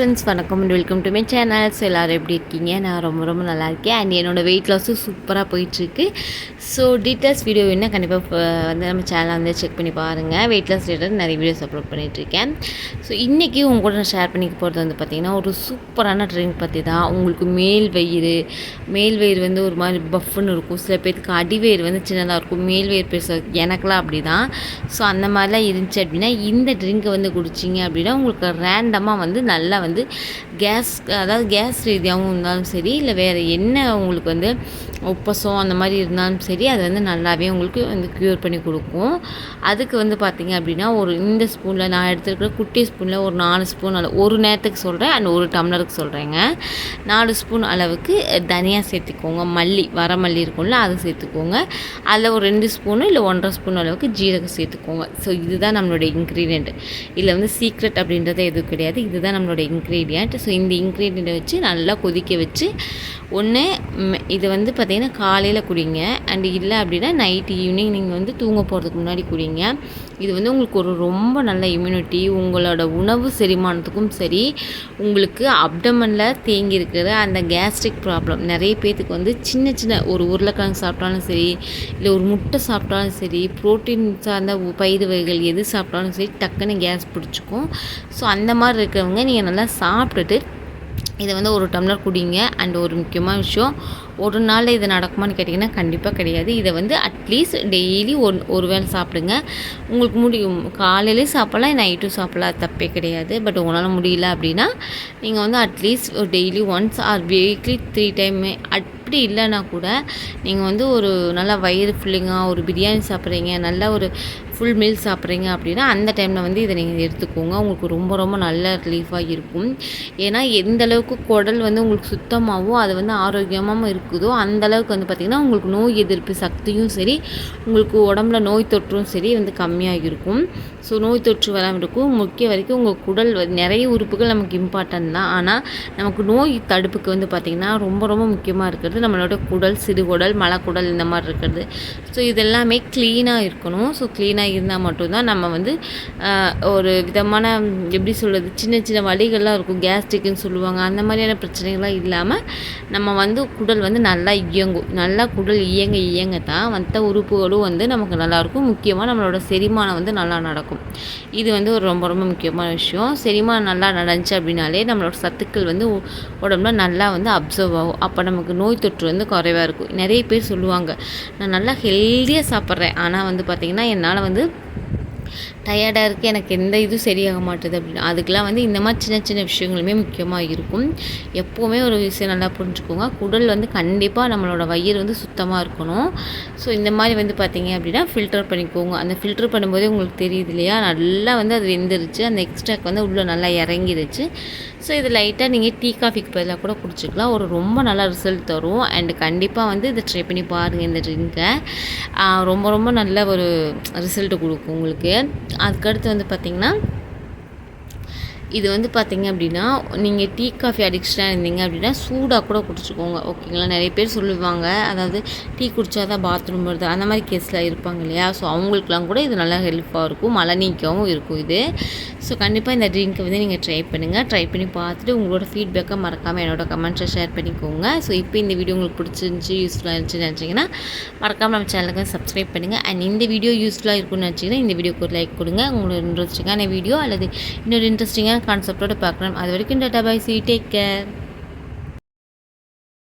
Friends வணக்கம் and welcome to my channels எல்லோரும் எப்படி இருக்கீங்க? நான் ரொம்ப ரொம்ப நல்லா இருக்கேன். அண்ட் என்னோடய வெயிட் லாஸும் சூப்பராக போயிட்டுருக்கு. ஸோ டீட்டெயில்ஸ் வீடியோ என்ன? கண்டிப்பாக வந்து நம்ம சேனலை வந்து செக் பண்ணி பாருங்கள் வெயிட் லாஸ் ரிலேட்டட் நிறைய வீடியோஸ் அப்லோட் பண்ணிகிட்ருக்கேன் ஸோ இன்றைக்கி உங்க கூட நான் ஷேர் பண்ணிக்க போகிறது வந்து பார்த்திங்கன்னா ஒரு சூப்பரான ட்ரிங்க் பற்றி தான். உங்களுக்கு மேல் வயிறு மேல் வயிறு வந்து ஒரு மாதிரி பஃப்னு இருக்கும். சில பேருக்கு அடிவயிறு வந்து சின்னதாக இருக்கும். மேல் வயிறு பெருசாக எனக்கெலாம் அப்படி தான் ஸோ அந்த மாதிரிலாம் இருந்துச்சு அப்படின்னா இந்த ட்ரிங்க்கை வந்து குடிச்சிங்க அப்படின்னா உங்களுக்கு ரேண்டமாக வந்து நல்லா வந்து வந்து கேஸ் அதாவது கேஸ் ரீதியாகவும் இருந்தாலும் சரி இல்லை வேறு என்ன உங்களுக்கு வந்து உப்பசம் அந்த மாதிரி இருந்தாலும் சரி அது வந்து நல்லாவே உங்களுக்கு வந்து க்யூர் பண்ணி கொடுக்கும். அதுக்கு வந்து பார்த்திங்க அப்படின்னா ஒரு இந்த ஸ்பூனில் நான் எடுத்துருக்கிற குட்டி ஸ்பூனில் ஒரு நாலு ஸ்பூன் அளவு ஒரு நேரத்துக்கு சொல்கிறேன் அண்ட் ஒரு டம்ளருக்கு சொல்கிறேங்க நாலு ஸ்பூன் அளவுக்கு தனியாக சேர்த்துக்கோங்க. மல்லி வர மல்லி இருக்கும்ல அதை சேர்த்துக்கோங்க. அதில் ஒரு ரெண்டு ஸ்பூனு இல்லை ஒன்றரை ஸ்பூன் அளவுக்கு ஜீரகம் சேர்த்துக்கோங்க. ஸோ இதுதான் நம்மளுடைய இன்க்ரீடியண்ட் இதில் வந்து சீக்ரெட் அப்படின்றது எதுவும் கிடையாது. இதுதான் நம்மளோட இன்க்ரீடியண்ட் ஸோ இந்த இன்க்ரீடியண்ட்டை வச்சு நல்லா கொதிக்க வச்சு ஒன்று இது வந்து பார்த்திங்கன்னா காலையில் குடிங்க. அண்டு இல்லை அப்படின்னா நைட் ஈவினிங் நீங்கள் வந்து தூங்க போகிறதுக்கு முன்னாடி குடிங்க. இது வந்து உங்களுக்கு ஒரு ரொம்ப நல்ல இம்யூனிட்டி உங்களோட உணவு செரிமானத்துக்கும் சரி உங்களுக்கு அப்டமனில் தேங்கி இருக்கிற அந்த கேஸ்ட்ரிக் ப்ராப்ளம் நிறைய பேர்த்துக்கு வந்து சின்ன சின்ன ஒரு உருளைக்கிழங்கு சாப்பிட்டாலும் சரி இல்லை ஒரு முட்டை சாப்பிட்டாலும் சரி ப்ரோட்டீன் சார்ந்த பயிர் வகைகள் எது சாப்பிட்டாலும் சரி டக்குன்னு கேஸ் பிடிச்சிக்கும். ஸோ அந்த மாதிரி இருக்கிறவங்க நீங்கள் நல்லா சாப்பிட்டுட்டு இதை வந்து ஒரு டம்ளர் குடிங்க. அண்ட் ஒரு முக்கியமான விஷயம் ஒரு நாளில் இது நடக்குமான்னு கேட்டிங்கன்னா கண்டிப்பாக கிடையாது. இதை வந்து அட்லீஸ்ட் டெய்லி ஒன் ஒரு வேளை சாப்பிடுங்க. உங்களுக்கு முடியும். காலையிலேயும் சாப்பிட்லாம் நைட்டும் சாப்பிட்லாம். தப்பே கிடையாது. பட் உங்களால் முடியல அப்படின்னா நீங்கள் வந்து அட்லீஸ்ட் ஒரு daily once or weekly three டைமே அப்படி இல்லைன்னா கூட நீங்கள் வந்து ஒரு நல்லா வயிறு ஃபுல்லிங்காக ஒரு பிரியாணி சாப்பிட்றீங்க நல்ல ஒரு ஃபுல் மீல் சாப்பிட்றீங்க அப்படின்னா அந்த டைமில் வந்து இதை நீங்கள் எடுத்துக்கோங்க. உங்களுக்கு ரொம்ப ரொம்ப நல்ல ரிலீஃபாக இருக்கும். ஏன்னா எந்த அளவுக்கு குடல் வந்து உங்களுக்கு சுத்தமாகவோ அது வந்து ஆரோக்கியமாகவும் இருக்குதோ அந்த அளவுக்கு வந்து பார்த்திங்கன்னா உங்களுக்கு நோய் எதிர்ப்பு சக்தியும் சரி உங்களுக்கு உடம்புல நோய் தொற்றும் சரி வந்து கம்மியாக இருக்கும். ஸோ நோய் தொற்று வராமல் இருக்கும். முக்கிய வரைக்கும் உங்கள் குடல் நிறைய உறுப்புகள் நமக்கு இம்பார்ட்டன்ட் தான். ஆனால் நமக்கு நோய் தடுப்புக்கு வந்து பார்த்திங்கன்னா ரொம்ப ரொம்ப முக்கியமாக இருக்கிறது நம்மளோட குடல் சிறுகுடல் மலக்குடல் இந்த மாதிரி இருக்கிறது. ஸோ இதெல்லாமே க்ளீனாக இருக்கணும். ஸோ க்ளீனாக இருந்தால் மட்டும்தான் நம்ம வந்து ஒரு விதமான எப்படி சொல்கிறது சின்ன சின்ன வழிகள்லாம் இருக்கும். கேஸ்ட்ரிக்குன்னு சொல்லுவாங்க. அந்த மாதிரியான பிரச்சனைகள்லாம் இல்லாமல் நம்ம வந்து குடல் வந்து நல்லா இயங்கும். நல்லா குடல் இயங்க இயங்க தான் மற்ற உறுப்புகளும் வந்து நமக்கு நல்லாயிருக்கும். முக்கியமாக நம்மளோட செரிமானம் வந்து நல்லா நடக்கும். இது வந்து ஒரு ரொம்ப ரொம்ப முக்கியமான விஷயம். செரிமானம் நல்லா நடந்துச்சு அப்படின்னாலே நம்மளோட சத்துக்கள் வந்து உடம்புல நல்லா வந்து அப்சர்வ் ஆகும். அப்போ நமக்கு நோய் தொற்று வந்து குறைவாக இருக்கும். நிறைய பேர் சொல்லுவாங்க நான் நல்லா ஹெல்த்தியாக சாப்பிட்றேன். ஆனால் வந்து பார்த்திங்கன்னா என்னால் வந்து டயர்டாக இருக்குது எனக்கு எந்த இதுவும் சரியாக மாட்டுது அப்படின்னு. அதுக்கெலாம் வந்து இந்த மாதிரி சின்ன சின்ன விஷயங்களுமே முக்கியமாக இருக்கும். எப்போவுமே ஒரு விஷயம் நல்லா புரிஞ்சுக்கோங்க. குடல் வந்து கண்டிப்பாக நம்மளோட வயிறு வந்து சுத்தமாக இருக்கணும். ஸோ இந்த மாதிரி வந்து பார்த்திங்க அப்படின்னா ஃபில்டர் பண்ணிக்கோங்க. அந்த ஃபில்டர் பண்ணும்போதே உங்களுக்கு தெரியுது இல்லையா? நல்லா வந்து அது வெந்துருச்சு. அந்த எக்ஸ்ட்ராக் வந்து உள்ளே நல்லா இறங்கிருச்சு. ஸோ இது லைட்டாக நீங்கள் டீ காஃபிக்கு பதிலாக கூட குடிச்சிக்கலாம். ஒரு ரொம்ப நல்ல ரிசல்ட் தரும். அண்ட் கண்டிப்பாக வந்து இதை ட்ரை பண்ணி பாருங்கள் இந்த ட்ரிங்கை ரொம்ப ரொம்ப நல்ல ஒரு ரிசல்ட்டு கொடுக்கும் உங்களுக்கு. அதுக்கடுத்து வந்து பார்த்திங்கன்னா இது வந்து பார்த்திங்க அப்படின்னா நீங்கள் டீ காஃபி அடிக்ஷனாக இருந்தீங்க அப்படின்னா சூடாக கூட குடிச்சிக்கோங்க ஓகேங்களா நிறைய பேர் சொல்லுவாங்க அதாவது டீ குடித்தா தான் பாத்ரூம் வருது அந்த மாதிரி கேஸில் இருப்பாங்க இல்லையா? ஸோ அவங்களுக்குலாம் கூட இது நல்லா ஹெல்ப்பாக இருக்கும் மழை நீக்கவும் இருக்கும் இது. ஸோ கண்டிப்பாக இந்த ட்ரிங்க்கை வந்து நீங்கள் ட்ரை பண்ணுங்கள் ட்ரை பண்ணி பார்த்துட்டு உங்களோட ஃபீட்பேக்கை மறக்காமல் என்னோட கமெண்ட்ஸை ஷேர் பண்ணிக்கோங்க. ஸோ இப்போ இந்த வீடியோ உங்களுக்கு பிடிச்சிருந்துச்சி யூஸ்ஃபுல்லாக இருந்துச்சுன்னு நினச்சிங்கன்னா மறக்காமல் நம்ம சேனலுக்கு சப்ஸ்கிரைப் பண்ணுங்கள் அண்ட் இந்த வீடியோ யூஸ்ஃபுல்லாக இருக்கும்னு நினச்சிங்கன்னா இந்த வீடியோக்கு ஒரு லைக் கொடுங்க. உங்களோட இன்ட்ரெஸ்டிங்கான வீடியோ அல்லது இன்னொரு இன்ட்ரெஸ்டிங்கான கான்செப்டோடு பார்க்குறோம் அது வரைக்கும் tata bye see take care.